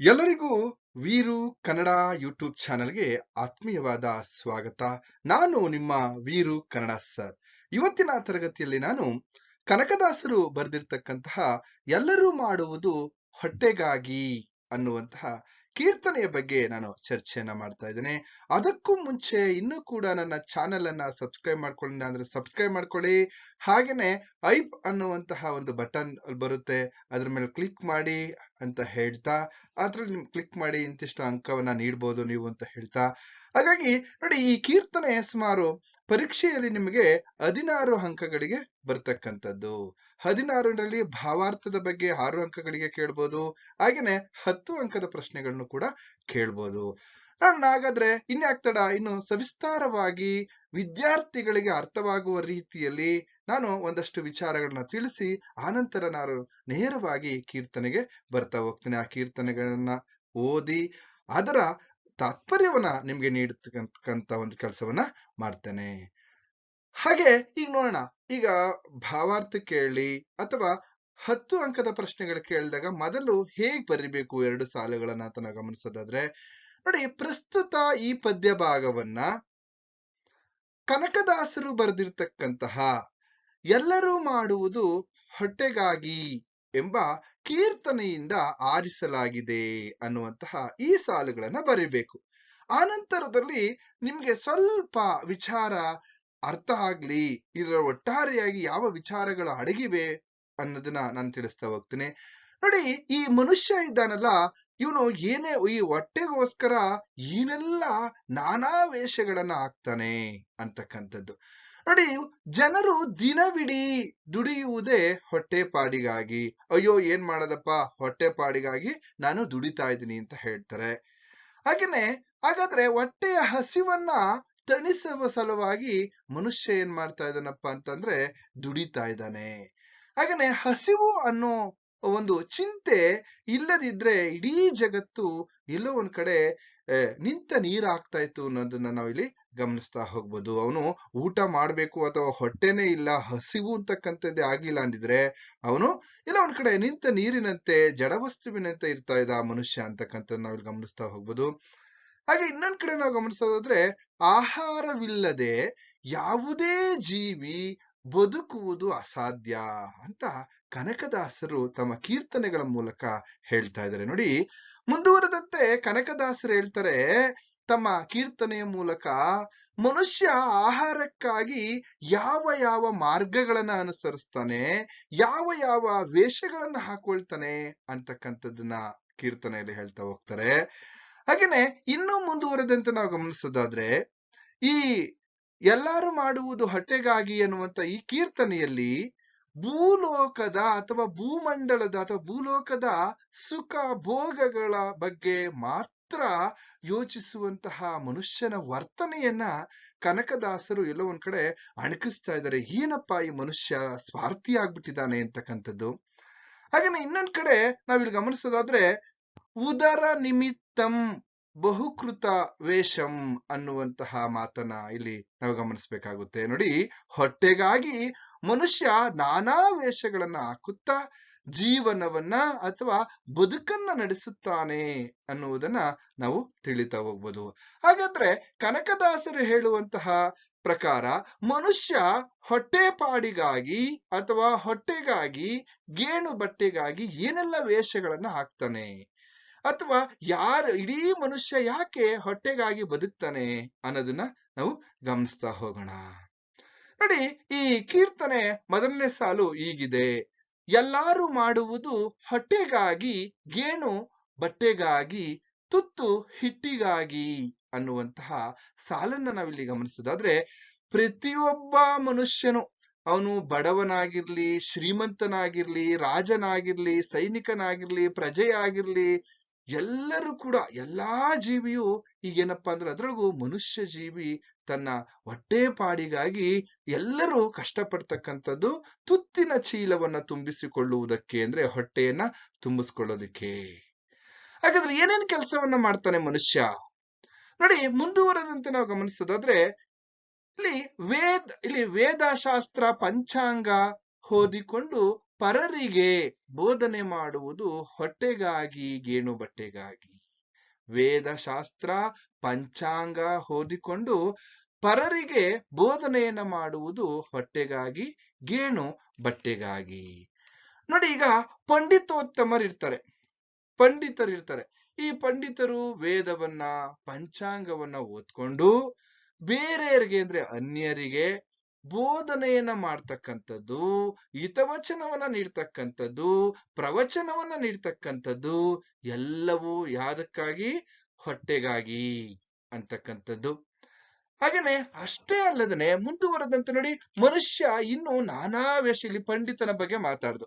ಎಲ್ಲರಿಗೂ ವೀರು ಕನ್ನಡ ಯೂಟ್ಯೂಬ್ ಚಾನೆಲ್ಗೆ ಆತ್ಮೀಯವಾದ ಸ್ವಾಗತ. ನಾನು ನಿಮ್ಮ ವೀರು ಕನ್ನಡ ಸರ್. ಇವತ್ತಿನ ತರಗತಿಯಲ್ಲಿ ನಾನು ಕನಕದಾಸರು ಬರೆದಿರ್ತಕ್ಕಂತಹ ಎಲ್ಲರೂ ಮಾಡುವುದು ಹೊಟ್ಟೆಗಾಗಿ ಅನ್ನುವಂತಹ ಕೀರ್ತನೆಯ ಬಗ್ಗೆ ನಾನು ಚರ್ಚೆಯನ್ನ ಮಾಡ್ತಾ ಇದ್ದೇನೆ. ಅದಕ್ಕೂ ಮುಂಚೆ ಇನ್ನೂ ಕೂಡ ನನ್ನ ಚಾನೆಲ್ ಅನ್ನ ಸಬ್ಸ್ಕ್ರೈಬ್ ಮಾಡ್ಕೊಳ್ಳಿ. ಅಂದ್ರೆ ಸಬ್ಸ್ಕ್ರೈಬ್ ಮಾಡ್ಕೊಳ್ಳಿ. ಹಾಗೇನೆ ಐಪ್ ಅನ್ನುವಂತಹ ಒಂದು ಬಟನ್ ಬರುತ್ತೆ. ಅದ್ರ ಮೇಲೆ ಕ್ಲಿಕ್ ಮಾಡಿ ಅಂತ ಹೇಳ್ತಾ, ಅದ್ರಲ್ಲಿ ನಿಮ್ ಕ್ಲಿಕ್ ಮಾಡಿ ಇಂತಿಷ್ಟು ಅಂಕವನ್ನ ನೀಡ್ಬೋದು ನೀವು ಅಂತ ಹೇಳ್ತಾ. ಹಾಗಾಗಿ ನೋಡಿ ಈ ಕೀರ್ತನೆ ಸುಮಾರು ಪರೀಕ್ಷೆಯಲ್ಲಿ ನಿಮಗೆ ಹದಿನಾರು ಅಂಕಗಳಿಗೆ ಬರ್ತಕ್ಕಂಥದ್ದು. ಹದಿನಾರರಲ್ಲಿ ಭಾವಾರ್ಥದ ಬಗ್ಗೆ ಆರು ಅಂಕಗಳಿಗೆ ಕೇಳ್ಬೋದು, ಹಾಗೇನೆ ಹತ್ತು ಅಂಕದ ಪ್ರಶ್ನೆಗಳನ್ನು ಕೂಡ ಕೇಳ್ಬೋದು. ನಾನು ಹಾಗಾದ್ರೆ ಇನ್ಯಾಕ್ತಡ? ಇನ್ನು ಸವಿಸ್ತಾರವಾಗಿ ವಿದ್ಯಾರ್ಥಿಗಳಿಗೆ ಅರ್ಥವಾಗುವ ರೀತಿಯಲ್ಲಿ ನಾನು ಒಂದಷ್ಟು ವಿಚಾರಗಳನ್ನ ತಿಳಿಸಿ, ಆನಂತರ ನಾನು ನೇರವಾಗಿ ಕೀರ್ತನೆಗೆ ಬರ್ತಾ ಹೋಗ್ತೇನೆ. ಆ ಕೀರ್ತನೆಗಳನ್ನ ಓದಿ, ಅದರ ತಾತ್ಪರ್ಯವನ್ನ ನಿಮ್ಗೆ ನೀಡತಕ್ಕಂತ ಒಂದು ಕೆಲಸವನ್ನ ಮಾಡ್ತೇನೆ. ಹಾಗೆ ಈಗ ನೋಡೋಣ. ಈಗ ಭಾವಾರ್ಥ ಕೇಳಿ ಅಥವಾ ಹತ್ತು ಅಂಕದ ಪ್ರಶ್ನೆಗಳು ಕೇಳಿದಾಗ ಮೊದಲು ಹೇಗ್ ಬರಿಬೇಕು ಎರಡು ಸಾಲುಗಳನ್ನ ಅಂತ ನಾವು ಗಮನಿಸೋದಾದ್ರೆ, ನೋಡಿ ಪ್ರಸ್ತುತ ಈ ಪದ್ಯ ಭಾಗವನ್ನ ಕನಕದಾಸರು ಬರೆದಿರ್ತಕ್ಕಂತಹ ಎಲ್ಲರೂ ಮಾಡುವುದು ಹೊಟ್ಟೆಗಾಗಿ ಎಂಬ ಕೀರ್ತನೆಯಿಂದ ಆರಿಸಲಾಗಿದೆ ಅನ್ನುವಂತಹ ಈ ಸಾಲುಗಳನ್ನ ಬರಿಬೇಕು. ಆನಂತರದಲ್ಲಿ ನಿಮ್ಗೆ ಸ್ವಲ್ಪ ವಿಚಾರ ಅರ್ಥ ಆಗ್ಲಿ ಇದರ ಒಟ್ಟಾರೆಯಾಗಿ ಯಾವ ವಿಚಾರಗಳು ಅಡಗಿವೆ ಅನ್ನೋದನ್ನ ನಾನು ತಿಳಿಸ್ತಾ ಹೋಗ್ತೀನಿ. ನೋಡಿ, ಈ ಮನುಷ್ಯ ಇದ್ದಾನಲ್ಲ, ಇವನು ಏನೇ ಈ ಹೊಟ್ಟೆಗೋಸ್ಕರ ಏನೆಲ್ಲ ನಾನಾ ವೇಷಗಳನ್ನ ಹಾಕ್ತಾನೆ ಅಂತಕ್ಕಂಥದ್ದು. ನೋಡಿ, ಜನರು ದಿನವಿಡೀ ದುಡಿಯುವುದೇ ಹೊಟ್ಟೆ ಪಾಡಿಗಾಗಿ. ಅಯ್ಯೋ, ಏನ್ ಮಾಡೋದಪ್ಪ? ಹೊಟ್ಟೆ ಪಾಡಿಗಾಗಿ ನಾನು ದುಡಿತಾ ಇದ್ದೀನಿ ಅಂತ ಹೇಳ್ತಾರೆ. ಹಾಗೇನೆ, ಹಾಗಾದ್ರೆ ಹೊಟ್ಟೆಯ ಹಸಿವನ್ನ ತಣಿಸುವ ಸಲುವಾಗಿ ಮನುಷ್ಯ ಏನ್ ಮಾಡ್ತಾ ಇದ್ದಾನಪ್ಪ ಅಂತಂದ್ರೆ ದುಡಿತಾ ಇದ್ದಾನೆ. ಹಾಗೇನೆ ಹಸಿವು ಅನ್ನೋ ಒಂದು ಚಿಂತೆ ಇಲ್ಲದಿದ್ರೆ ಇಡೀ ಜಗತ್ತು ಎಲ್ಲೋ ಒಂದ್ ಕಡೆ ನಿಂತ ನೀರ್ ಆಗ್ತಾ ಇತ್ತು ಅನ್ನೋದನ್ನ ನಾವಿಲ್ಲಿ ಗಮನಿಸ್ತಾ ಹೋಗ್ಬೋದು. ಅವನು ಊಟ ಮಾಡ್ಬೇಕು ಅಥವಾ ಹೊಟ್ಟೆನೇ ಇಲ್ಲ, ಹಸಿವು ಅಂತಕ್ಕಂಥದ್ದೇ ಆಗಿಲ್ಲ ಅಂದಿದ್ರೆ ಅವನು ಇಲ್ಲ ಒಂದ್ ಕಡೆ ನಿಂತ ನೀರಿನಂತೆ, ಜಡವಸ್ತುವಿನಂತೆ ಇರ್ತಾ ಇದ್ದ ಮನುಷ್ಯ ಅಂತಕ್ಕಂಥದ್ದು ನಾವಿಲ್ಲಿ ಗಮನಿಸ್ತಾ ಹೋಗ್ಬೋದು. ಹಾಗೆ ಇನ್ನೊಂದ್ ಕಡೆ ನಾವು ಗಮನಿಸೋದಾದ್ರೆ ಆಹಾರವಿಲ್ಲದೆ ಯಾವುದೇ ಜೀವಿ ಬದುಕುವುದು ಅಸಾಧ್ಯ ಅಂತ ಕನಕದಾಸರು ತಮ್ಮ ಕೀರ್ತನೆಗಳ ಮೂಲಕ ಹೇಳ್ತಾ ಇದ್ದಾರೆ. ನೋಡಿ, ಮುಂದುವರೆದಂತೆ ಕನಕದಾಸರು ಹೇಳ್ತಾರೆ, ತಮ್ಮ ಕೀರ್ತನೆಯ ಮೂಲಕ ಮನುಷ್ಯ ಆಹಾರಕ್ಕಾಗಿ ಯಾವ ಯಾವ ಮಾರ್ಗಗಳನ್ನ ಅನುಸರಿಸ್ತಾನೆ, ಯಾವ ಯಾವ ವೇಷಗಳನ್ನ ಹಾಕೊಳ್ತಾನೆ ಅಂತಕ್ಕಂಥದ್ದನ್ನ ಕೀರ್ತನೆಯಲ್ಲಿ ಹೇಳ್ತಾ ಹೋಗ್ತಾರೆ. ಹಾಗೇನೆ ಇನ್ನೂ ಮುಂದುವರೆದಂತೆ ನಾವು ಗಮನಿಸೋದಾದ್ರೆ, ಈ ಎಲ್ಲಾರು ಮಾಡುವುದು ಹೊಟ್ಟೆಗಾಗಿ ಅನ್ನುವಂತ ಈ ಕೀರ್ತನೆಯಲ್ಲಿ ಭೂಲೋಕದ ಅಥವಾ ಭೂಮಂಡಲದ ಅಥವಾ ಭೂಲೋಕದ ಸುಖ ಭೋಗಗಳ ಬಗ್ಗೆ ಮಾತ್ರ ಯೋಚಿಸುವಂತಹ ಮನುಷ್ಯನ ವರ್ತನೆಯನ್ನ ಕನಕದಾಸರು ಎಲ್ಲೋ ಒಂದ್ ಕಡೆ ಅಣಕಿಸ್ತಾ ಇದ್ದಾರೆ. ಏನಪ್ಪಾ ಈ ಮನುಷ್ಯ ಸ್ವಾರ್ಥಿ ಆಗ್ಬಿಟ್ಟಿದ್ದಾನೆ ಅಂತಕ್ಕಂಥದ್ದು. ಹಾಗೇನೆ ಇನ್ನೊಂದ್ ಕಡೆ ನಾವಿಲ್ಲಿ ಗಮನಿಸೋದಾದ್ರೆ, ಉದರ ನಿಮಿತ್ತಂ ಬಹುಕೃತ ವೇಷಂ ಅನ್ನುವಂತಹ ಮಾತನ್ನ ಇಲ್ಲಿ ನಾವು ಗಮನಿಸಬೇಕಾಗುತ್ತೆ. ನೋಡಿ, ಹೊಟ್ಟೆಗಾಗಿ ಮನುಷ್ಯ ನಾನಾ ವೇಷಗಳನ್ನ ಹಾಕುತ್ತಾ ಜೀವನವನ್ನ ಅಥವಾ ಬದುಕನ್ನ ನಡೆಸುತ್ತಾನೆ ಅನ್ನುವುದನ್ನ ನಾವು ತಿಳಿತಾ ಹೋಗ್ಬೋದು. ಹಾಗಾದ್ರೆ ಕನಕದಾಸರು ಹೇಳುವಂತಹ ಪ್ರಕಾರ ಮನುಷ್ಯ ಹೊಟ್ಟೆಪಾಡಿಗಾಗಿ ಅಥವಾ ಹೊಟ್ಟೆಗಾಗಿ ಗೇಣು ಬಟ್ಟೆಗಾಗಿ ಏನೆಲ್ಲ ವೇಷಗಳನ್ನ ಹಾಕ್ತಾನೆ? ಅಥವಾ ಯಾರು ಇಡೀ ಮನುಷ್ಯ ಯಾಕೆ ಹೊಟ್ಟೆಗಾಗಿ ಬದುಕ್ತಾನೆ ಅನ್ನೋದನ್ನ ನಾವು ಗಮನಿಸ್ತಾ ಹೋಗೋಣ. ನೋಡಿ, ಈ ಕೀರ್ತನೆ ಮೊದಲನೇ ಸಾಲು ಈಗಿದೆ ಎಲ್ಲಾರು ಮಾಡುವುದು ಹೊಟ್ಟೆಗಾಗಿ, ಗೇಣು ಬಟ್ಟೆಗಾಗಿ, ತುತ್ತು ಹಿಟ್ಟಿಗಾಗಿ ಅನ್ನುವಂತಹ ಸಾಲನ್ನ ನಾವಿಲ್ಲಿ ಗಮನಿಸೋದಾದ್ರೆ, ಪ್ರತಿಯೊಬ್ಬ ಮನುಷ್ಯನು ಅವನು ಬಡವನಾಗಿರ್ಲಿ, ಶ್ರೀಮಂತನಾಗಿರ್ಲಿ, ರಾಜನಾಗಿರ್ಲಿ, ಸೈನಿಕನಾಗಿರ್ಲಿ, ಪ್ರಜೆಯಾಗಿರ್ಲಿ ಎಲ್ಲರೂ ಕೂಡ ಎಲ್ಲಾ ಜೀವಿಯು ಈಗೇನಪ್ಪಾ ಅಂದ್ರೆ ಅದರೊಳಗೂ ಮನುಷ್ಯ ಜೀವಿ ತನ್ನ ಹೊಟ್ಟೆ ಪಾಡಿಗಾಗಿ ಎಲ್ಲರೂ ಕಷ್ಟಪಡ್ತಕ್ಕಂಥದ್ದು ತುತ್ತಿನ ಚೀಲವನ್ನ ತುಂಬಿಸಿಕೊಳ್ಳುವುದಕ್ಕೆ ಅಂದ್ರೆ ಹೊಟ್ಟೆಯನ್ನ ತುಂಬಿಸ್ಕೊಳ್ಳೋದಕ್ಕೆ. ಹಾಗಾದ್ರೆ ಏನೇನ್ ಕೆಲಸವನ್ನ ಮಾಡ್ತಾನೆ ಮನುಷ್ಯ? ನೋಡಿ ಮುಂದುವರೆದಂತೆ ನಾವು ಗಮನಿಸೋದಾದ್ರೆ ಇಲ್ಲಿ ವೇದ, ಇಲ್ಲಿ ವೇದಶಾಸ್ತ್ರ ಪಂಚಾಂಗ ಓದಿಕೊಂಡು ಪರರಿಗೆ ಬೋಧನೆ ಮಾಡುವುದು ಹೊಟ್ಟೆಗಾಗಿ, ಗೇಣು ಬಟ್ಟೆಗಾಗಿ. ವೇದ ಶಾಸ್ತ್ರ ಪಂಚಾಂಗ ಓದಿಕೊಂಡು ಪರರಿಗೆ ಬೋಧನೆಯನ್ನ ಮಾಡುವುದು ಹೊಟ್ಟೆಗಾಗಿ, ಗೇಣು ಬಟ್ಟೆಗಾಗಿ. ನೋಡಿ, ಈಗ ಪಂಡಿತೋತ್ತಮರಿರ್ತಾರೆ ಪಂಡಿತರಿರ್ತಾರೆ ಈ ಪಂಡಿತರು ವೇದವನ್ನ, ಪಂಚಾಂಗವನ್ನ ಓದ್ಕೊಂಡು ಬೇರೆಯವರಿಗೆ ಅಂದ್ರೆ ಅನ್ಯರಿಗೆ ಬೋಧನೆಯನ್ನ ಮಾಡ್ತಕ್ಕಂಥದ್ದು, ಹಿತವಚನವನ್ನ ನೀಡ್ತಕ್ಕಂಥದ್ದು, ಪ್ರವಚನವನ್ನ ನೀಡ್ತಕ್ಕಂಥದ್ದು, ಎಲ್ಲವೂ ಯಾವುದಕ್ಕಾಗಿ? ಹೊಟ್ಟೆಗಾಗಿ ಅಂತಕ್ಕಂಥದ್ದು. ಹಾಗೇನೆ ಅಷ್ಟೇ ಅಲ್ಲದನೆ ಮುಂದುವರೆದಂತೆ ನೋಡಿ ಮನುಷ್ಯ ಇನ್ನು ನಾನಾ ವೇಷ ಇಲ್ಲಿ ಪಂಡಿತನ ಬಗ್ಗೆ ಮಾತಾಡ್ದು.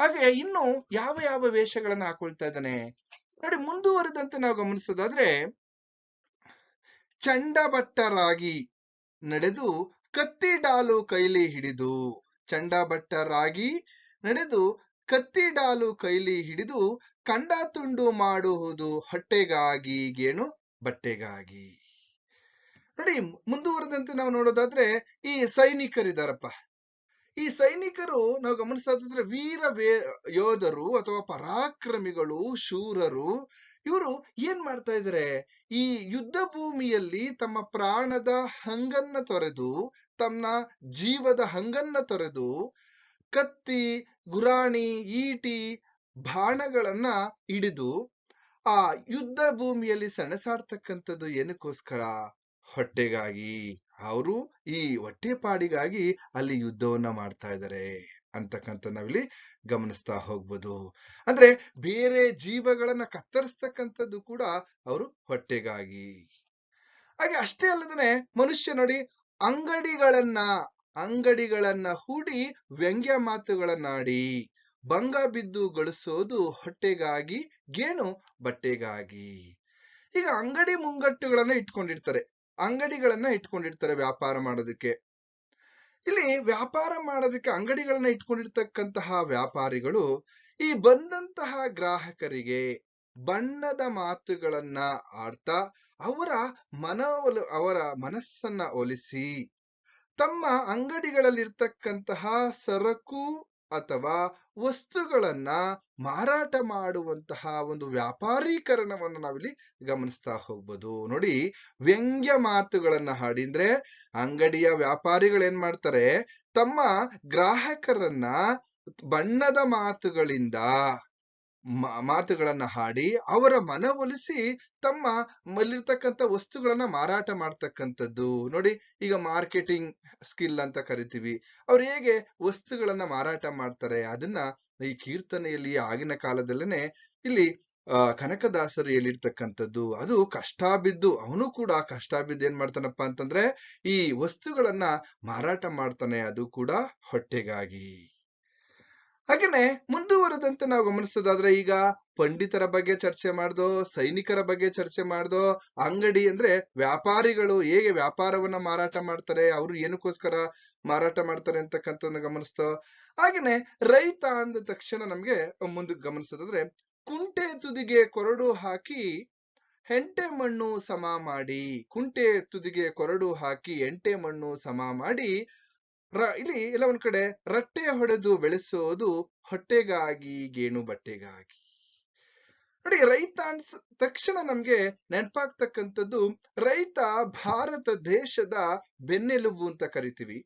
ಹಾಗೆ ಇನ್ನು ಯಾವ ಯಾವ ವೇಷಗಳನ್ನ ಹಾಕೊಳ್ತಾ ಇದ್ದಾನೆ? ನೋಡಿ ಮುಂದುವರೆದಂತೆ ನಾವು ಗಮನಿಸೋದಾದ್ರೆ, ಚಂಡಭಟ್ಟರಾಗಿ ನಡೆದು ಕತ್ತಿ ಡಾಲು ಕೈಲಿ ಹಿಡಿದು ಚಂಡಭಟ್ಟರಾಗಿ ನಡೆದು ಕತ್ತಿ ಡಾಲು ಕೈಲಿ ಹಿಡಿದು ಕಂಡ ತುಂಡು ಮಾಡುವುದು ಹೊಟ್ಟೆಗಾಗಿ, ಗೇಣು ಬಟ್ಟೆಗಾಗಿ. ನೋಡಿ, ಮುಂದುವರೆದಂತೆ ನಾವು ನೋಡೋದಾದ್ರೆ ಈ ಸೈನಿಕರಿದಾರಪ್ಪ. ಈ ಸೈನಿಕರು ನಾವು ಗಮನಿಸೋದಾದ್ರೆ ವೀರ ವೇ, ಯೋಧರು ಅಥವಾ ಪರಾಕ್ರಮಿಗಳು, ಶೂರರು, ಇವರು ಏನ್ ಮಾಡ್ತಾ ಇದಾರೆ? ಈ ಯುದ್ಧ ಭೂಮಿಯಲ್ಲಿ ತಮ್ಮ ಪ್ರಾಣದ ಹಂಗನ್ನ ತೊರೆದು ತಮ್ಮ ಜೀವದ ಹಂಗನ್ನ ತೊರೆದು ಕತ್ತಿ, ಗುರಾಣಿ, ಈಟಿ, ಬಾಣಗಳನ್ನ ಹಿಡಿದು ಆ ಯುದ್ಧ ಭೂಮಿಯಲ್ಲಿ ಸೆಣಸಾಡ್ತಕ್ಕಂಥದ್ದು ಏನಕ್ಕೋಸ್ಕರ? ಹೊಟ್ಟೆಗಾಗಿ. ಅವರು ಈ ಹೊಟ್ಟೆಪಾಡಿಗಾಗಿ ಅಲ್ಲಿ ಯುದ್ಧವನ್ನ ಮಾಡ್ತಾ ಇದ್ದಾರೆ ಅಂತಕ್ಕಂಥ ನಾವಿಲ್ಲಿ ಗಮನಿಸ್ತಾ ಹೋಗ್ಬೋದು. ಅಂದ್ರೆ ಬೇರೆ ಜೀವಗಳನ್ನ ಕತ್ತರಿಸ್ತಕ್ಕಂಥದ್ದು ಕೂಡ ಅವರು ಹೊಟ್ಟೆಗಾಗಿ. ಹಾಗೆ ಅಷ್ಟೇ ಅಲ್ಲದನೆ ಮನುಷ್ಯ ನೋಡಿ ಅಂಗಡಿಗಳನ್ನ ಅಂಗಡಿಗಳನ್ನ ಹೂಡಿ ವ್ಯಂಗ್ಯ ಮಾತುಗಳನ್ನಾಡಿ, ಭಂಗ ಬಿದ್ದು ಗಳಿಸೋದು ಹೊಟ್ಟೆಗಾಗಿ ಗೇಣು ಬಟ್ಟೆಗಾಗಿ. ಈಗ ಅಂಗಡಿ ಮುಂಗಟ್ಟುಗಳನ್ನ ಇಟ್ಕೊಂಡಿರ್ತಾರೆ. ಅಂಗಡಿಗಳನ್ನ ಇಟ್ಕೊಂಡಿರ್ತಾರೆ ವ್ಯಾಪಾರ ಮಾಡೋದಕ್ಕೆ. ಇಲ್ಲಿ ವ್ಯಾಪಾರ ಮಾಡೋದಕ್ಕೆ ಅಂಗಡಿಗಳನ್ನ ಇಟ್ಕೊಂಡಿರ್ತಕ್ಕಂತಹ ವ್ಯಾಪಾರಿಗಳು ಈ ಬಂದಂತಹ ಗ್ರಾಹಕರಿಗೆ ಬಣ್ಣದ ಮಾತುಗಳನ್ನ ಆಡ್ತಾ ಅವರ ಮನವಲು, ಅವರ ಮನಸ್ಸನ್ನ ಒಲಿಸಿ, ತಮ್ಮ ಅಂಗಡಿಗಳಲ್ಲಿರ್ತಕ್ಕಂತಹ ಸರಕು ಅಥವಾ ವಸ್ತುಗಳನ್ನ ಮಾರಾಟ ಮಾಡುವಂತಹ ಒಂದು ವ್ಯಾಪಾರೀಕರಣವನ್ನು ನಾವಿಲ್ಲಿ ಗಮನಿಸ್ತಾ ಹೋಗ್ಬೋದು. ನೋಡಿ, ವ್ಯಂಗ್ಯ ಮಾತುಗಳನ್ನ ಹಾಡಿದ್ರೆ ಅಂಗಡಿಯ ವ್ಯಾಪಾರಿಗಳು ಏನ್ ಮಾಡ್ತಾರೆ? ತಮ್ಮ ಗ್ರಾಹಕರನ್ನ ಬಣ್ಣದ ಮಾತುಗಳಿಂದ ಮಾತುಗಳನ್ನ ಹಾಡಿ ಅವರ ಮನವೊಲಿಸಿ ತಮ್ಮ ಮಲ್ಲಿರ್ತಕ್ಕಂಥ ವಸ್ತುಗಳನ್ನ ಮಾರಾಟ ಮಾಡ್ತಕ್ಕಂಥದ್ದು. ನೋಡಿ, ಈಗ ಮಾರ್ಕೆಟಿಂಗ್ ಸ್ಕಿಲ್ ಅಂತ ಕರಿತೀವಿ. ಅವ್ರು ಹೇಗೆ ವಸ್ತುಗಳನ್ನ ಮಾರಾಟ ಮಾಡ್ತಾರೆ? ಅದನ್ನ ಈ ಕೀರ್ತನೆಯಲ್ಲಿ, ಆಗಿನ ಕಾಲದಲ್ಲೇನೆ ಇಲ್ಲಿ ಕನಕದಾಸರು ಹೇಳಿರ್ತಕ್ಕಂಥದ್ದು. ಅದು ಕಷ್ಟ ಬಿದ್ದು ಅವನು ಕೂಡ ಕಷ್ಟ ಬಿದ್ದು ಏನ್ ಮಾಡ್ತಾನಪ್ಪ ಅಂತಂದ್ರೆ ಈ ವಸ್ತುಗಳನ್ನ ಮಾರಾಟ ಮಾಡ್ತಾನೆ. ಅದು ಕೂಡ ಹೊಟ್ಟೆಗಾಗಿ. ಹಾಗೇನೆ ಮುಂದುವರೆದಂತೆ ನಾವು ಗಮನಿಸೋದಾದ್ರೆ ಈಗ ಪಂಡಿತರ ಬಗ್ಗೆ ಚರ್ಚೆ ಮಾಡ್ದೋ, ಸೈನಿಕರ ಬಗ್ಗೆ ಚರ್ಚೆ ಮಾಡ್ದೋ, ಅಂಗಡಿ ಅಂದ್ರೆ ವ್ಯಾಪಾರಿಗಳು ಹೇಗೆ ವ್ಯಾಪಾರವನ್ನ ಮಾರಾಟ ಮಾಡ್ತಾರೆ, ಅವರು ಏನಕ್ಕೋಸ್ಕರ ಮಾರಾಟ ಮಾಡ್ತಾರೆ ಅಂತಕ್ಕಂಥದ್ದನ್ನ ಗಮನಿಸ್ತೋ, ಹಾಗೇನೆ ರೈತ ಅಂದ ತಕ್ಷಣ ನಮ್ಗೆ ಮುಂದಕ್ಕೆ ಗಮನಿಸೋದಾದ್ರೆ ಕುಂಟೆ ತುದಿಗೆ ಕೊರಡು ಹಾಕಿ ಹೆಂಟೆ ಮಣ್ಣು ಸಮ ಮಾಡಿ, ಕುಂಟೆ ತುದಿಗೆ ಕೊರಡು ಹಾಕಿ ಎಂಟೆ ಮಣ್ಣು ಸಮ ಮಾಡಿ ರ, ಇಲ್ಲಿ ಎಲ್ಲ ಒಂದ್ ಕಡೆ ರಟ್ಟೆ ಹೊಡೆದು ಬೆಳೆಸೋದು ಹೊಟ್ಟೆಗಾಗಿ, ಗೇಣು ಬಟ್ಟೆಗಾಗಿ. ನೋಡಿ, ರೈತ ಅನ್ಸ್, ತಕ್ಷಣ ನಮ್ಗೆ ನೆನಪಾಗ್ತಕ್ಕಂಥದ್ದು ರೈತ ಭಾರತ ದೇಶದ ಬೆನ್ನೆಲುಬು ಅಂತ ಕರಿತೀವಿ.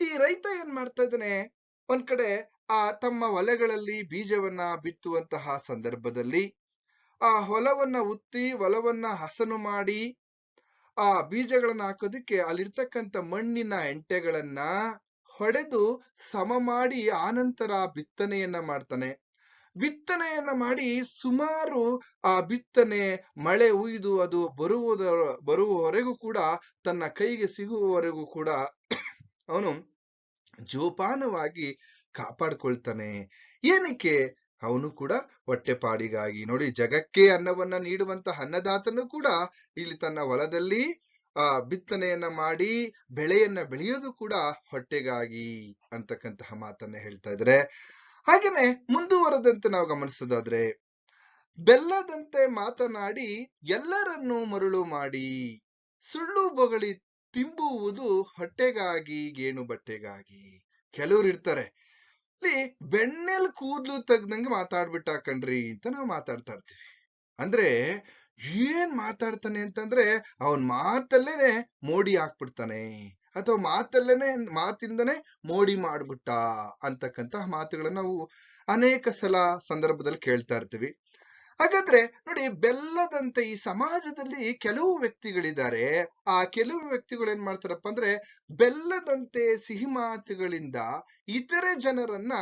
ಈ ರೈತ ಏನ್ ಮಾಡ್ತಾ ಇದ್ದಾನೆ? ಒಂದ್ ಕಡೆ ಆ ತಮ್ಮ ಹೊಲಗಳಲ್ಲಿ ಬೀಜವನ್ನ ಬಿತ್ತುವಂತಹ ಸಂದರ್ಭದಲ್ಲಿ ಆ ಹೊಲವನ್ನ ಉತ್ತಿ, ಹೊಲವನ್ನ ಹಸನು ಮಾಡಿ ಆ ಬೀಜಗಳನ್ನ ಹಾಕೋದಿಕ್ಕೆ ಅಲ್ಲಿರ್ತಕ್ಕಂಥ ಮಣ್ಣಿನ ಎಂಟೆಗಳನ್ನ ಹೊಡೆದು ಸಮ ಮಾಡಿ ಆನಂತರ ಬಿತ್ತನೆಯನ್ನ ಮಾಡ್ತಾನೆ. ಬಿತ್ತನೆಯನ್ನ ಮಾಡಿ ಸುಮಾರು ಆ ಬಿತ್ತನೆ, ಮಳೆ ಉಯ್ದು ಅದು ಬರುವುದ, ಬರುವವರೆಗೂ ಕೂಡ ತನ್ನ ಕೈಗೆ ಸಿಗುವವರೆಗೂ ಕೂಡ ಅವನು ಜೋಪಾನವಾಗಿ ಕಾಪಾಡ್ಕೊಳ್ತಾನೆ. ಏನಕ್ಕೆ? ಅವನು ಕೂಡ ಹೊಟ್ಟೆಪಾಡಿಗಾಗಿ ನೋಡಿ, ಜಗಕ್ಕೆ ಅನ್ನವನ್ನ ನೀಡುವಂತ ಅನ್ನದಾತನು ಕೂಡ ಇಲ್ಲಿ ತನ್ನ ಹೊಲದಲ್ಲಿ, ಆ, ಬಿತ್ತನೆಯನ್ನ ಮಾಡಿ, ಬೆಳೆಯನ್ನ ಬೆಳೆಯೋದು ಕೂಡ ಹೊಟ್ಟೆಗಾಗಿ ಅಂತಕ್ಕಂತಹ ಮಾತನ್ನ ಹೇಳ್ತಾ ಇದ್ರೆ. ಹಾಗೇನೆ ಮುಂದುವರೆದಂತೆ ನಾವು ಗಮನಿಸೋದಾದ್ರೆ, ಬೆಲ್ಲದಂತೆ ಮಾತನಾಡಿ ಎಲ್ಲರನ್ನೂ ಮರುಳು ಮಾಡಿ, ಸುಳ್ಳು ಬೊಗಳಿ ತಿಂಬುವುದು ಹೊಟ್ಟೆಗಾಗಿ, ಗೇಣು ಬಟ್ಟೆಗಾಗಿ. ಕೆಲವ್ರು ಇರ್ತಾರೆ ಇಲ್ಲಿ ಬೆಣ್ಣೆಲ್ ಕೂದ್ಲು ತೆಗ್ದಂಗೆ ಮಾತಾಡ್ಬಿಟ್ಟ ಕಣ್ರಿ ಅಂತ ನಾವು ಮಾತಾಡ್ತಾ ಇರ್ತೀವಿ. ಅಂದ್ರೆ ಏನ್ ಮಾತಾಡ್ತಾನೆ ಅಂತಂದ್ರೆ ಅವನ್ ಮಾತಲ್ಲೇನೆ ಮೋಡಿ ಹಾಕ್ಬಿಡ್ತಾನೆ ಅಥವಾ ಮಾತಲ್ಲೇನೆ ಮಾತಿಂದನೆ ಮೋಡಿ ಮಾಡ್ಬಿಟ್ಟ ಅಂತಕ್ಕಂತಹ ಮಾತುಗಳನ್ನ ನಾವು ಅನೇಕ ಸಲ ಸಂದರ್ಭದಲ್ಲಿ ಕೇಳ್ತಾ ಇರ್ತೀವಿ. ಹಾಗಾದ್ರೆ ನೋಡಿ ಬೆಲ್ಲದಂತೆ ಈ ಸಮಾಜದಲ್ಲಿ ಕೆಲವು ವ್ಯಕ್ತಿಗಳಿದ್ದಾರೆ. ಆ ಕೆಲವು ವ್ಯಕ್ತಿಗಳು ಏನ್ ಮಾಡ್ತಾರಪ್ಪ ಅಂದ್ರೆ ಬೆಲ್ಲದಂತೆ ಸಿಹಿ ಮಾತುಗಳಿಂದ ಇತರೆ ಜನರನ್ನ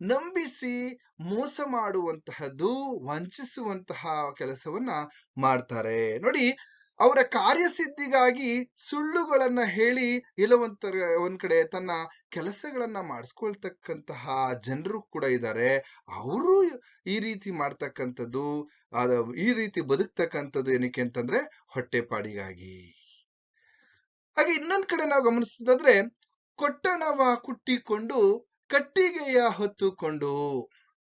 ನಂಬಿಸಿ ಮೋಸ ಮಾಡುವಂತಹದ್ದು, ವಂಚಿಸುವಂತಹ ಕೆಲಸವನ್ನ ಮಾಡ್ತಾರೆ. ನೋಡಿ ಅವರ ಕಾರ್ಯಸಿದ್ಧಿಗಾಗಿ ಸುಳ್ಳುಗಳನ್ನ ಹೇಳಿ ಇಲ್ಲವಂತ ಒಂದ್ ಕಡೆ ತನ್ನ ಕೆಲಸಗಳನ್ನ ಮಾಡಿಸ್ಕೊಳ್ತಕ್ಕಂತಹ ಜನರು ಕೂಡ ಇದ್ದಾರೆ ಅವರು ಈ ರೀತಿ ಮಾಡ್ತಕ್ಕಂಥದ್ದು ಈ ರೀತಿ ಬದುಕ್ತಕ್ಕಂಥದ್ದು ಏನಕ್ಕೆ ಅಂತಂದ್ರೆ ಹೊಟ್ಟೆಪಾಡಿಗಾಗಿ. ಹಾಗೆ ಇನ್ನೊಂದ್ ಕಡೆ ನಾವು ಗಮನಿಸೋದಾದ್ರೆ ಕೊಟ್ಟಣವ ಕುಟ್ಟಿಕೊಂಡು ಕಟ್ಟಿಗೆಯ ಹೊತ್ತುಕೊಂಡು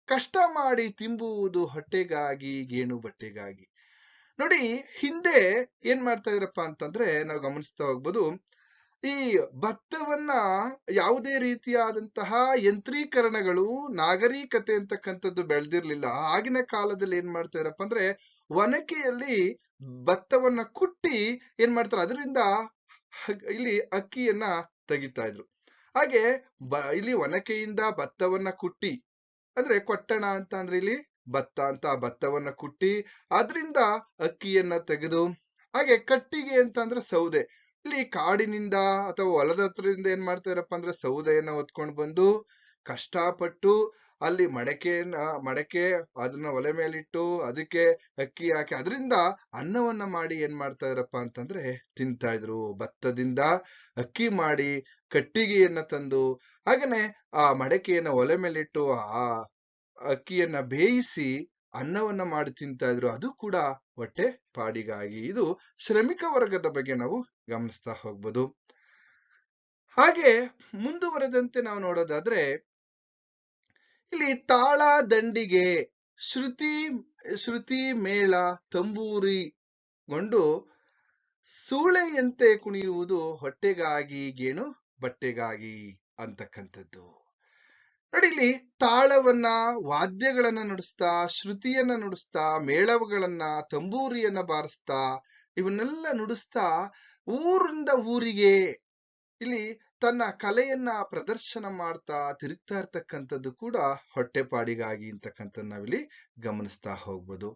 ಕಷ್ಟ ಮಾಡಿ ತಿಂಬುವುದು ಹೊಟ್ಟೆಗಾಗಿ, ಗೇಣು ಬಟ್ಟೆಗಾಗಿ. ನೋಡಿ, ಹಿಂದೆ ಏನ್ ಮಾಡ್ತಾ ಇದ್ರಪ್ಪ ಅಂತಂದ್ರೆ ನಾವು ಗಮನಿಸ್ತಾ ಹೋಗ್ಬೋದು, ಈ ಭತ್ತವನ್ನ ಯಾವುದೇ ರೀತಿಯಾದಂತಹ ಯಂತ್ರೀಕರಣಗಳು, ನಾಗರಿಕತೆ ಅಂತಕ್ಕಂಥದ್ದು ಬೆಳೆದಿರ್ಲಿಲ್ಲ. ಆಗಿನ ಕಾಲದಲ್ಲಿ ಏನ್ ಮಾಡ್ತಾ ಇದ್ರಪ್ಪ ಅಂದ್ರೆ ಒನಕೆಯಲ್ಲಿ ಭತ್ತವನ್ನ ಕುಟ್ಟಿ ಏನ್ ಮಾಡ್ತಾರೆ, ಅದರಿಂದ ಇಲ್ಲಿ ಅಕ್ಕಿಯನ್ನ ತೆಗಿತಾ ಇದ್ರು. ಹಾಗೆ ಇಲ್ಲಿ ಒನಕೆಯಿಂದ ಭತ್ತವನ್ನ ಕುಟ್ಟಿ ಅಂದ್ರೆ ಕೊಟ್ಟಣ ಅಂತ ಅಂದ್ರೆ ಇಲ್ಲಿ ಭತ್ತ ಅಂತ ಭತ್ತವನ್ನ ಕುಟ್ಟಿ ಅದರಿಂದ ಅಕ್ಕಿಯನ್ನ ತೆಗೆದು, ಹಾಗೆ ಕಟ್ಟಿಗೆ ಅಂತ ಅಂದ್ರೆ ಸೌದೆ. ಇಲ್ಲಿ ಕಾಡಿನಿಂದ ಅಥವಾ ಹೊಲದ ಹತ್ರದಿಂದ ಏನ್ ಮಾಡ್ತಾರಪ್ಪ ಅಂದ್ರೆ ಸೌದೆಯನ್ನ ಹೊತ್ಕೊಂಡು ಬಂದು ಕಷ್ಟಪಟ್ಟು ಅಲ್ಲಿ ಮಡಕೆಯನ್ನ, ಮಡಕೆ ಅದನ್ನ ಒಲೆ ಮೇಲಿಟ್ಟು ಅದಕ್ಕೆ ಅಕ್ಕಿ ಹಾಕಿ ಅದರಿಂದ ಅನ್ನವನ್ನ ಮಾಡಿ ಏನ್ ಮಾಡ್ತಾ ಇದ್ರಪ್ಪ ಅಂತಂದ್ರೆ ತಿಂತಾ ಇದ್ರು. ಭತ್ತದಿಂದ ಅಕ್ಕಿ ಮಾಡಿ ಕಟ್ಟಿಗೆಯನ್ನ ತಂದು, ಹಾಗೇನೆ ಆ ಮಡಕೆಯನ್ನ ಒಲೆ ಮೇಲಿಟ್ಟು ಆ ಅಕ್ಕಿಯನ್ನ ಬೇಯಿಸಿ ಅನ್ನವನ್ನ ಮಾಡಿ ತಿಂತಾ ಇದ್ರು, ಅದು ಕೂಡ ಹೊಟ್ಟೆ ಪಾಡಿಗಾಗಿ. ಇದು ಶ್ರಮಿಕ ವರ್ಗದ ಬಗ್ಗೆ ನಾವು ಗಮನಿಸ್ತಾ ಹೋಗ್ಬೋದು. ಹಾಗೆ ಮುಂದುವರೆದಂತೆ ನಾವು ನೋಡೋದಾದ್ರೆ, ಇಲ್ಲಿ ತಾಳ ದಂಡಿಗೆ ಶ್ರುತಿ ಶ್ರುತಿ ಮೇಳ ತಂಬೂರಿಗೊಂಡು ಸೂಳೆಯಂತೆ ಕುಣಿಯುವುದು ಹೊಟ್ಟೆಗಾಗಿ ಗೇಣು ಬಟ್ಟೆಗಾಗಿ ಅಂತಕ್ಕಂಥದ್ದು. ಇಲ್ಲಿ ತಾಳವನ್ನ, ವಾದ್ಯಗಳನ್ನ ನುಡಿಸ್ತಾ, ಶ್ರುತಿಯನ್ನ ನುಡಿಸ್ತಾ ಮೇಳವಗಳನ್ನ ತಂಬೂರಿಯನ್ನ ಬಾರಿಸ್ತಾ, ಇವನ್ನೆಲ್ಲ ನುಡಿಸ್ತಾ ಊರಿಂದ ಊರಿಗೆ ಇಲ್ಲಿ ತನ್ನ ಕಲೆಯನ್ನ ಪ್ರದರ್ಶನ ಮಾಡ್ತಾ ತಿರುಗ್ತಾ ಇರ್ತಕ್ಕಂಥದ್ದು ಕೂಡ ಹೊಟ್ಟೆಪಾಡಿಗಾಗಿ ಅಂತಕ್ಕಂಥದ್ದು ನಾವಿಲ್ಲಿ ಗಮನಿಸ್ತಾ ಹೋಗ್ಬೋದು.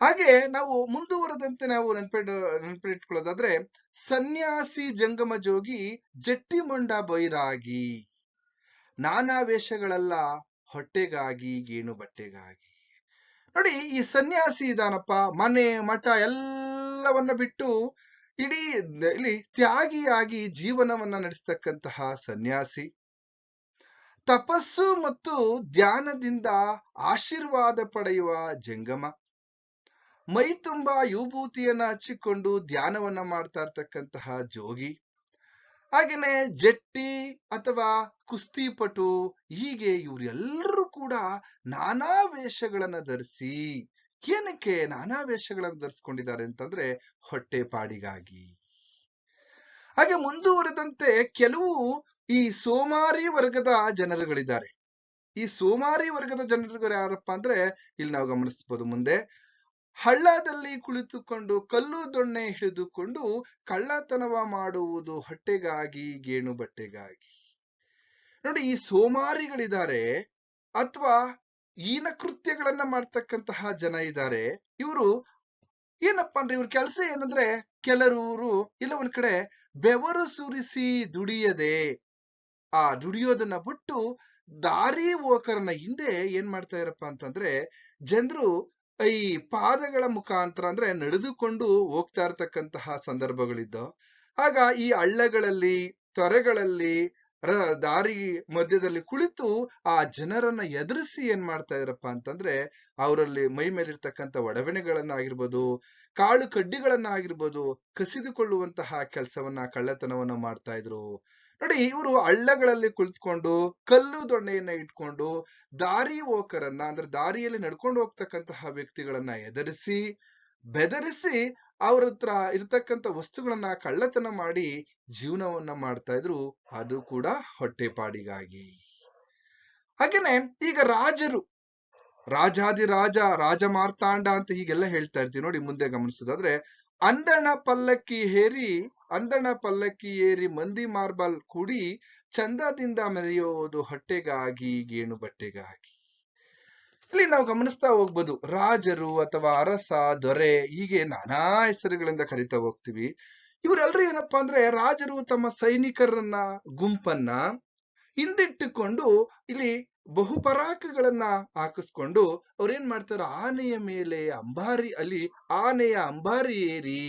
ಹಾಗೆ ನಾವು ಮುಂದುವರೆದಂತೆ ನಾವು ನೆನ್ಪಿಡ್, ನೆನ್ಪಿಟ್ಕೊಳ್ಳೋದಾದ್ರೆ, ಸನ್ಯಾಸಿ ಜಂಗಮ ಜೋಗಿ ಜಟ್ಟಿ ಮೊಂಡ ಬೈರಾಗಿ. ನಾನಾ ವೇಷಗಳೆಲ್ಲ ಹೊಟ್ಟೆಗಾಗಿ, ಗೇಣು ಬಟ್ಟೆಗಾಗಿ. ನೋಡಿ, ಈ ಸನ್ಯಾಸಿ ಇದಾನಪ್ಪ, ಮನೆ, ಮಠ ಎಲ್ಲವನ್ನ ಬಿಟ್ಟು ಇಡೀ ಇಲ್ಲಿ ತ್ಯಾಗಿಯಾಗಿ ಜೀವನವನ್ನ ನಡೆಸ್ತಕ್ಕಂತಹ ಸನ್ಯಾಸಿ. ತಪಸ್ಸು ಮತ್ತು ಧ್ಯಾನದಿಂದ ಆಶೀರ್ವಾದ ಪಡೆಯುವ ಜಂಗಮ. ಮೈ ತುಂಬಾ ಯುಭೂತಿಯನ್ನ ಹಚ್ಚಿಕೊಂಡು ಧ್ಯಾನವನ್ನ ಮಾಡ್ತಾ ಇರ್ತಕ್ಕಂತಹ ಜೋಗಿ. ಹಾಗೇನೆ ಜಟ್ಟಿ ಅಥವಾ ಕುಸ್ತಿಪಟು, ಹೀಗೆ ಇವರೆಲ್ಲರೂ ಕೂಡ ನಾನಾ ವೇಷಗಳನ್ನ ಧರಿಸಿ, ಏನಕ್ಕೆ ನಾನಾ ವೇಷಗಳನ್ನ ಧರಿಸ್ಕೊಂಡಿದ್ದಾರೆ ಅಂತಂದ್ರೆ ಹೊಟ್ಟೆ ಪಾಡಿಗಾಗಿ. ಹಾಗೆ ಮುಂದುವರೆದಂತೆ ಕೆಲವು ಈ ಸೋಮಾರಿ ವರ್ಗದ ಜನರುಗಳಿದ್ದಾರೆ. ಈ ಸೋಮಾರಿ ವರ್ಗದ ಜನರುಗಳು ಯಾರಪ್ಪ ಅಂದ್ರೆ ಇಲ್ಲಿ ನಾವು ಗಮನಿಸಬಹುದು ಮುಂದೆ ಹಳ್ಳದಲ್ಲಿ ಕುಳಿತುಕೊಂಡು ಕಲ್ಲು ದೊಣ್ಣೆ ಹಿಡಿದುಕೊಂಡು ಕಳ್ಳತನವ ಮಾಡುವುದು ಹೊಟ್ಟೆಗಾಗಿ, ಗೇಣು ಬಟ್ಟೆಗಾಗಿ. ನೋಡಿ, ಈ ಸೋಮಾರಿಗಳಿದ್ದಾರೆ ಅಥವಾ ಈನ ಕೃತ್ಯಗಳನ್ನ ಮಾಡ್ತಕ್ಕಂತಹ ಜನ ಇದ್ದಾರೆ, ಇವರು ಏನಪ್ಪಾ ಅಂದ್ರೆ ಇವ್ರ ಕೆಲಸ ಏನಂದ್ರೆ ಕೆಲವರು ಇಲ್ಲ ಒಂದ್ ಕಡೆ ಬೆವರು ಸುರಿಸಿ ದುಡಿಯದೆ, ಆ ದುಡಿಯೋದನ್ನ ಬಿಟ್ಟು ದಾರಿ ಹೋಕರನ ಹಿಂದೆ ಏನ್ ಮಾಡ್ತಾ ಇರಪ್ಪ ಅಂತಂದ್ರೆ, ಜನರು ಈ ಪಾದಗಳ ಮುಖಾಂತರ ಅಂದ್ರೆ ನಡೆದುಕೊಂಡು ಹೋಗ್ತಾ ಇರ್ತಕ್ಕಂತಹ ಸಂದರ್ಭಗಳಿದ್ದು ಆಗ ಈ ಹಳ್ಳಗಳಲ್ಲಿ, ತೊರೆಗಳಲ್ಲಿ ದಾರಿ ಮಧ್ಯದಲ್ಲಿ ಕುಳಿತು ಆ ಜನರನ್ನ ಎದುರಿಸಿ ಏನ್ ಮಾಡ್ತಾ ಇದ್ರಪ್ಪ ಅಂತಂದ್ರೆ, ಅವರಲ್ಲಿ ಮೈ ಮೇಲಿರ್ತಕ್ಕಂಥ ಒಡವಣೆಗಳನ್ನಾಗಿರ್ಬೋದು ಕಾಳು ಕಡ್ಡಿಗಳನ್ನ ಆಗಿರ್ಬೋದು ಕಸಿದುಕೊಳ್ಳುವಂತಹ ಕೆಲಸವನ್ನ ಕಳ್ಳತನವನ್ನ ಮಾಡ್ತಾ ಇದ್ರು. ನೋಡಿ ಇವರು ಹಳ್ಳಗಳಲ್ಲಿ ಕುಳಿತುಕೊಂಡು ಕಲ್ಲು ದೊಣ್ಣೆಯನ್ನ ಇಟ್ಕೊಂಡು ದಾರಿ ಹೋಕರನ್ನ ಅಂದ್ರೆ ದಾರಿಯಲ್ಲಿ ನಡ್ಕೊಂಡು ಹೋಗ್ತಕ್ಕಂತಹ ವ್ಯಕ್ತಿಗಳನ್ನ ಎದರಿಸಿ ಬೆದರಿಸಿ ಅವ್ರ ಹತ್ರ ಇರ್ತಕ್ಕಂಥ ವಸ್ತುಗಳನ್ನ ಕಳ್ಳತನ ಮಾಡಿ ಜೀವನವನ್ನ ಮಾಡ್ತಾ ಇದ್ರು, ಅದು ಕೂಡ ಹೊಟ್ಟೆಪಾಡಿಗಾಗಿ. ಹಾಗೇನೆ ಈಗ ರಾಜರು ರಾಜಾದಿ ರಾಜ ರಾಜ ಮಾರ್ತಾಂಡ ಅಂತ ಹೀಗೆಲ್ಲ ಹೇಳ್ತಾ ಇರ್ತೀವಿ ನೋಡಿ ಮುಂದೆ ಗಮನಿಸೋದಾದ್ರೆ, ಅಂದಣ ಪಲ್ಲಕ್ಕಿ ಹೇರಿ ಅಂದಣ ಪಲ್ಲಕ್ಕಿ ಏರಿ ಮಂದಿ ಮಾರ್ಬಲ್ ಕೂಡಿ ಚಂದದಿಂದ ಮೆರೆಯೋದು ಹೊಟ್ಟೆಗಾಗಿ, ಗೇಣು ಬಟ್ಟೆಗಾಗಿ. ಇಲ್ಲಿ ನಾವು ಗಮನಿಸ್ತಾ ಹೋಗ್ಬೋದು, ರಾಜರು ಅಥವಾ ಅರಸ, ದೊರೆ, ಹೀಗೆ ನಾನಾ ಹೆಸರುಗಳಿಂದ ಕರಿತಾ ಹೋಗ್ತೀವಿ. ಇವರೆಲ್ಲರೂ ಏನಪ್ಪಾ ಅಂದ್ರೆ ರಾಜರು ತಮ್ಮ ಸೈನಿಕರನ್ನ, ಗುಂಪನ್ನ ಹಿಂದಿಟ್ಟುಕೊಂಡು ಇಲ್ಲಿ ಬಹುಪರಾಕಗಳನ್ನ ಹಾಕಿಸ್ಕೊಂಡು ಅವ್ರೇನ್ ಮಾಡ್ತಾರ, ಆನೆಯ ಮೇಲೆ ಅಂಬಾರಿ ಅಲ್ಲಿ ಆನೆಯ ಅಂಬಾರಿ ಏರಿ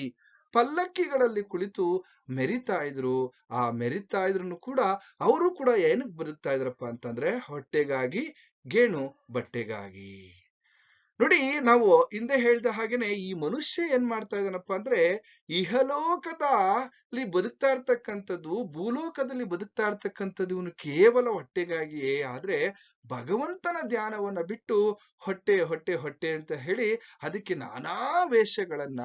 ಪಲ್ಲಕ್ಕಿಗಳಲ್ಲಿ ಕುಳಿತು ಮೆರಿತಾ ಇದ್ರು. ಆ ಮೆರಿತಾ ಇದ್ರು ಕೂಡ ಅವರು ಕೂಡ ಏನಕ್ ಬದುಕ್ತಾ ಇದ್ರಪ್ಪ ಅಂತಂದ್ರೆ ಹೊಟ್ಟೆಗಾಗಿ ಗೇಣು ಬಟ್ಟೆಗಾಗಿ. ನೋಡಿ ನಾವು ಹಿಂದೆ ಹೇಳಿದ ಹಾಗೇನೆ ಈ ಮನುಷ್ಯ ಏನ್ ಮಾಡ್ತಾ ಇದ್ದಾನಪ್ಪ ಅಂದ್ರೆ ಇಹಲೋಕದ ಅಲ್ಲಿ ಬದುಕ್ತಾ ಇರ್ತಕ್ಕಂಥದ್ದು, ಭೂಲೋಕದಲ್ಲಿ ಬದುಕ್ತಾ ಇರ್ತಕ್ಕಂಥದ್ದು ಇವನು ಕೇವಲ ಹೊಟ್ಟೆಗಾಗಿಯೇ. ಆದ್ರೆ ಭಗವಂತನ ಧ್ಯಾನವನ್ನ ಬಿಟ್ಟು ಹೊಟ್ಟೆ ಹೊಟ್ಟೆ ಹೊಟ್ಟೆ ಅಂತ ಹೇಳಿ ಅದಕ್ಕೆ ನಾನಾ ವೇಷಗಳನ್ನ,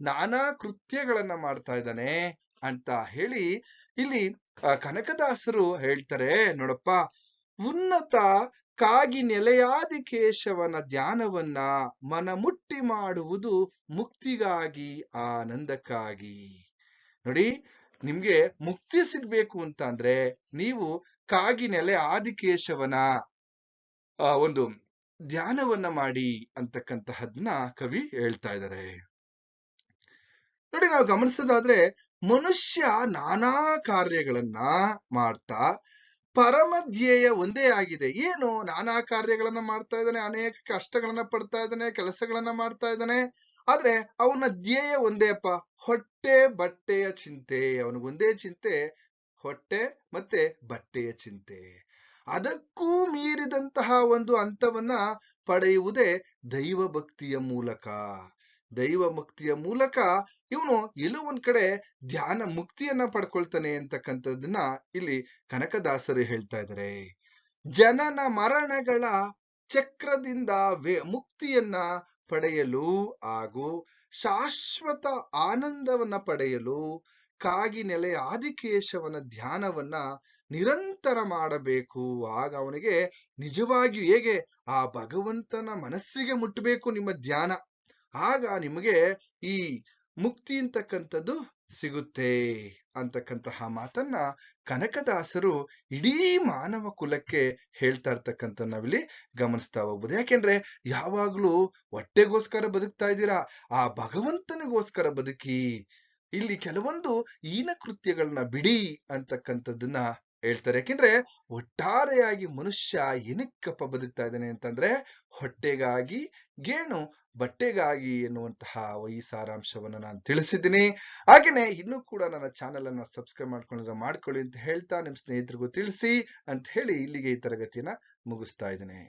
ನಾನಾ ಕೃತ್ಯಗಳನ್ನ ಮಾಡ್ತಾ ಇದ್ದಾನೆ ಅಂತ ಹೇಳಿ ಇಲ್ಲಿ ಕನಕದಾಸರು ಹೇಳ್ತಾರೆ, ನೋಡಪ್ಪ, ಉನ್ನತ ಕಾಗಿ ನೆಲೆಯಾದಿ ಕೇಶವನ ಧ್ಯಾನವನ್ನ ಮನಮುಟ್ಟಿ ಮಾಡುವುದು ಮುಕ್ತಿಗಾಗಿ, ಆನಂದಕ್ಕಾಗಿ. ನೋಡಿ, ನಿಮ್ಗೆ ಮುಕ್ತಿ ಸಿಗ್ಬೇಕು ಅಂತ ನೀವು ಕಾಗಿ ನೆಲೆ ಆದಿಕೇಶವನ ಒಂದು ಧ್ಯಾನವನ್ನ ಮಾಡಿ ಅಂತಕ್ಕಂತಹದ್ನ ಕವಿ ಹೇಳ್ತಾ ಇದ್ದಾರೆ. ನೋಡಿ, ನಾವು ಗಮನಿಸೋದಾದ್ರೆ ಮನುಷ್ಯ ನಾನಾ ಕಾರ್ಯಗಳನ್ನ ಮಾಡ್ತಾ ಪರಮ ಧ್ಯೇಯ ಒಂದೇ ಆಗಿದೆ. ಏನು? ನಾನಾ ಕಾರ್ಯಗಳನ್ನ ಮಾಡ್ತಾ ಇದ್ದಾನೆ, ಅನೇಕ ಕಷ್ಟಗಳನ್ನ ಪಡ್ತಾ ಇದ್ದಾನೆ, ಕೆಲಸಗಳನ್ನ ಮಾಡ್ತಾ ಇದ್ದಾನೆ. ಆದ್ರೆ ಅವನ ಧ್ಯೇಯ ಒಂದೇ ಅಪ್ಪ ಹೊಟ್ಟೆ ಬಟ್ಟೆಯ ಚಿಂತೆ. ಅವನಿಗೊಂದೇ ಚಿಂತೆ, ಹೊಟ್ಟೆ ಮತ್ತೆ ಬಟ್ಟೆಯ ಚಿಂತೆ. ಅದಕ್ಕೂ ಮೀರಿದಂತಹ ಒಂದು ಹಂತವನ್ನ ಪಡೆಯುವುದೇ ದೈವ ಭಕ್ತಿಯ ಮೂಲಕ. ದೈವ ಭಕ್ತಿಯ ಮೂಲಕ ಇವನು ಎಲ್ಲೋ ಒಂದ್ ಕಡೆ ಧ್ಯಾನ ಮುಕ್ತಿಯನ್ನ ಪಡ್ಕೊಳ್ತಾನೆ ಅಂತಕ್ಕಂಥದ್ದನ್ನ ಇಲ್ಲಿ ಕನಕದಾಸರು ಹೇಳ್ತಾ ಇದ್ದಾರೆ ಜನನ ಮರಣಗಳ ಚಕ್ರದಿಂದ ಮುಕ್ತಿಯನ್ನ ಪಡೆಯಲು ಹಾಗೂ ಶಾಶ್ವತ ಆನಂದವನ್ನ ಪಡೆಯಲು ಕಾಗಿ ನೆಲೆ ಆದಿಕೇಶವನ ಧ್ಯಾನವನ್ನ ನಿರಂತರ ಮಾಡಬೇಕು. ಆಗ ಅವನಿಗೆ ನಿಜವಾಗಿಯೂ ಹೇಗೆ ಆ ಭಗವಂತನ ಮನಸ್ಸಿಗೆ ಮುಟ್ಟಬೇಕು ನಿಮ್ಮ ಧ್ಯಾನ. ಆಗ ನಿಮಗೆ ಈ ಮುಕ್ತಿ ಅಂತಕ್ಕಂಥದ್ದು ಸಿಗುತ್ತೆ ಅಂತಕ್ಕಂತಹ ಮಾತನ್ನ ಕನಕದಾಸರು ಇಡೀ ಮಾನವ ಕುಲಕ್ಕೆ ಹೇಳ್ತಾ ಇರ್ತಕ್ಕಂಥ ನಾವಿಲ್ಲಿ ಗಮನಿಸ್ತಾ ಹೋಗ್ಬೋದು. ಯಾಕೆಂದ್ರೆ ಯಾವಾಗ್ಲೂ ಹೊಟ್ಟೆಗೋಸ್ಕರ ಬದುಕ್ತಾ ಇದ್ದೀರಾ, ಆ ಭಗವಂತನಿಗೋಸ್ಕರ ಬದುಕಿ, ಇಲ್ಲಿ ಕೆಲವೊಂದು ಈನ ಕೃತ್ಯಗಳನ್ನ ಬಿಡಿ ಅಂತಕ್ಕಂಥದ್ದನ್ನ ಹೇಳ್ತಾರೆ. ಯಾಕೆಂದ್ರೆ ಒಟ್ಟಾರೆಯಾಗಿ ಮನುಷ್ಯ ಏನಕ್ಕಪ್ಪ ಬದುಕ್ತಾ ಇದ್ದಾನೆ ಅಂತಂದ್ರೆ ಹೊಟ್ಟೆಗಾಗಿ ಗೇಣು, ಬಟ್ಟೆಗಾಗಿ ಎನ್ನುವಂತಹ ಈ ಸಾರಾಂಶವನ್ನು ನಾನು ತಿಳಿಸಿದ್ದೀನಿ. ಹಾಗೆಯೇ ಇನ್ನೂ ಕೂಡ ನನ್ನ ಚಾನೆಲ್ ಅನ್ನು ಸಬ್ಸ್ಕ್ರೈಬ್ ಮಾಡ್ಕೊಂಡಿದ್ರೆ ಮಾಡ್ಕೊಳ್ಳಿ ಅಂತ ಹೇಳ್ತಾ ನಿಮ್ ಸ್ನೇಹಿತರಿಗೂ ತಿಳಿಸಿ ಅಂತ ಹೇಳಿ ಇಲ್ಲಿಗೆ ಈ ತರಗತಿಯನ್ನ ಮುಗಿಸ್ತಾ ಇದ್ದೇನೆ.